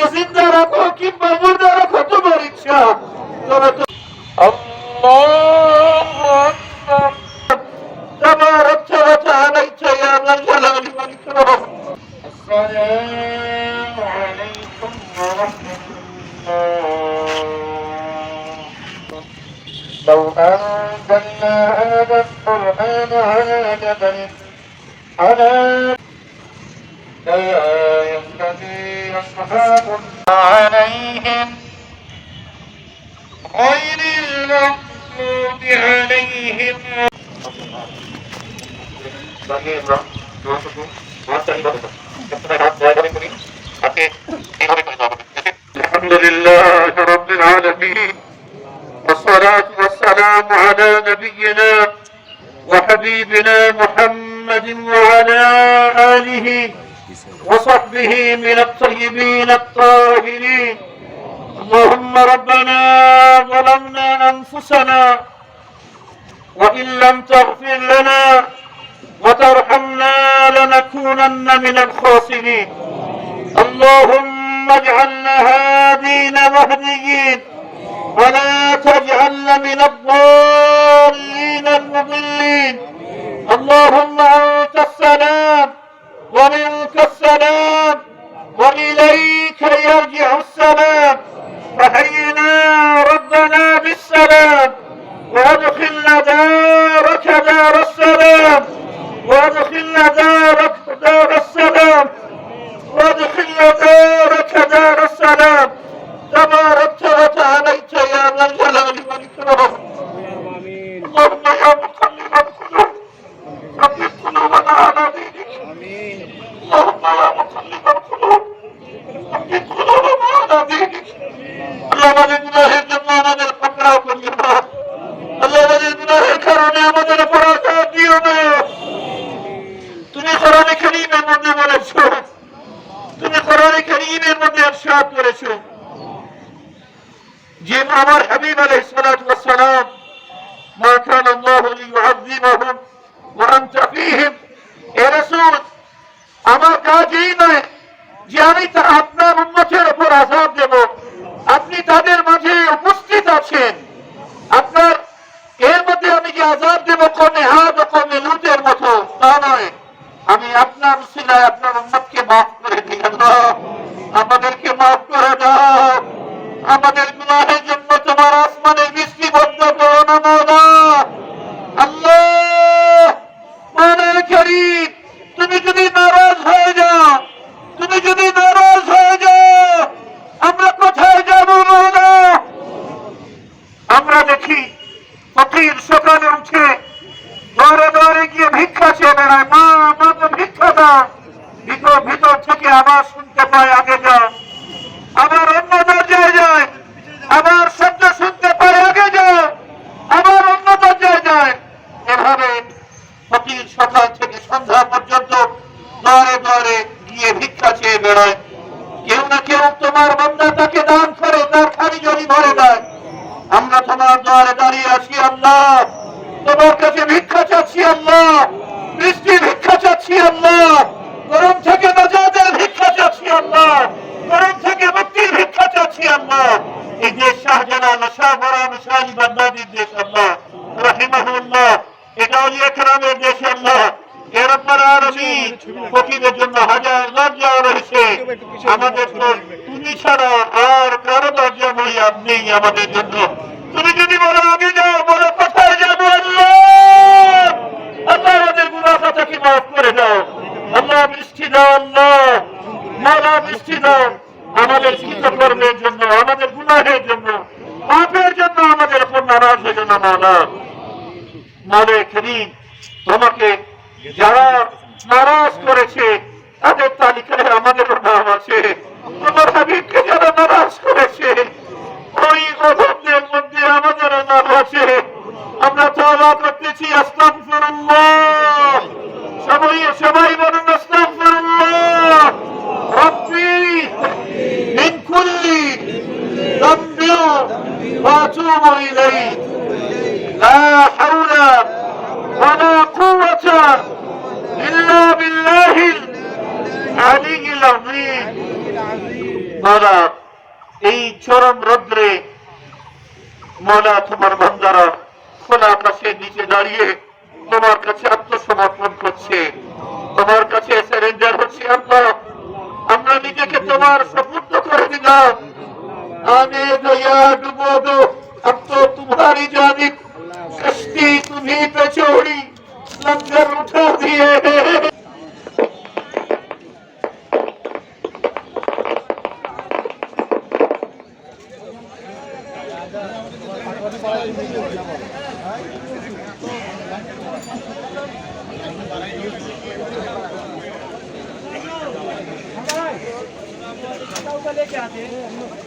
قسم دارك وكيم مامور دارك وتمر إن شاء الله أكبر تبارك وتعاليت يا ذا الجلال والإكرام السلام عليكم ورحمة الله لو أنزلنا هذا القرآن على جبل على أولئك الذين اصطفاكم عليهم غير المغضوب عليهم bagi Imran, dua suku, dua sahih baru. Yang pernah dapat dua kali kuni, tapi ini hari kuni dapat. Alhamdulillah, Rabbil Alamin. والصلاة والسلام على نبينا وحبيبنا محمد وعلى آله وصحبه من الطيبين الطاهرين. اللهم ربنا ظلمنا أنفسنا وإن لم تغفر لنا وترحمنا لنكونن من الخاسرين. اللهم اجعلنا هادين مهديين. ولا تجعلنا من الضالين المضلين. اللهم أنت السلام. ومنك دار السلام وادخلنا دارك دار السلام وادخلنا دارك دار السلام. تباركت وتعاليت يا ذا الجلال কোরআনে কারীমের মধ্যে বলেছ? তুমি কোরআনে কারীমের মধ্যে ইরশাদ করেছ। যে আমার হাবিব আলাইহিস সালাতু ওয়াস সালাম, মা কানা আল্লাহু লিয়ুআযিবাহুম ওয়া আনতা ফীহিম এ রাসূল, আমার কাজ নয় যে আমি আপনার উম্মতের উপর আযাব দেব। আপনি তাদের মাঝে উপস্থিত আছেন। আপনার এর মধ্যে আমি যে আজাদ দেব কমে হাত আমাদের গুনাহের জন্য তোমার আসমানের বৃষ্টি বন্ধ করো না মৌলা আল্লাহ, মনে করিম তুমি যদি নারাজ হয়ে যাও, তুমি যদি নারাজ হয়ে যাও, আমরা কোথায় যাব মৌলা আমরা দেখি, ফকির সকালে উঠে ঘরে ঘরে গিয়ে ভিক্ষা চেয়ে বেড়ায়, মা আমাকে ভিক্ষা দাও। ভিতর ভিতর থেকে আবার শুনতে পায় আগে যাও আবার অন্য দরজায় যায় আবার শব্দ শুনতে পায় আগে যাও আবার অন্য দরজায় যায়। এভাবে ফকির সকাল থেকে সন্ধ্যা পর্যন্ত দরে দরে গিয়ে ভিক্ষা চেয়ে বেড়ায়। কেউ না কেউ তোমার বান্দা তাকে দান করে, তার খালি জড়ি ভরে দেয়। আমরা তোমার দ্বারে দাঁড়িয়ে আছি, আল্লাহ। তোমার কাছে ভিক্ষা চাচ্ছি আল্লাহ বৃষ্টি ভিক্ষা চাচ্ছি আল্লাহ গরম থেকে নাজাদের ভিক্ষা চাচ্ছি আল্লাহ গরম থেকে মুক্তির ভিক্ষা চাচ্ছি আল্লাহ এই দেশ শাহজালাল শাহ বাগদাদির দেশ আল্লাহ রাহিমাহুল্লাহ। এটা অলিয়া কেরামের দেশ আল্লাহ। জন্য আমাদের তো জন্য পাপের জন্য আমাদের উপর নারাজ হয়ে না মালা মালে করিম তোমাকে যারা নারাজ করেছে, তাদের তালিকায় আমাদের নাম আছে। তোমার হাবিবকে যারা নারাজ করেছে, ওই গজবদের মধ্যে আমাদের নাম আছে। আমরা তওবা করতেছি আস্তাগফিরুল্লাহ نتوب إليه لا حول ولا قوة إلا بالله العلي العظيم مولا এই চরম রৌদ্রে, মলা তোমার বান্দারা খোলা কাছে নিচে দাঁড়িয়ে তোমার কাছে আত্মসমর্পণ করছে। তোমার কাছে সারেন্ডার হচ্ছে আমরা আমরা নিজেকে তোমার সপুর্দ করে দিলাম। আমি দয়া, ডুবো अब तो तुम्हारी जानिब कश्ती तुम्ही पे छोड़ी लंगर उठा दिए लेके आते हैं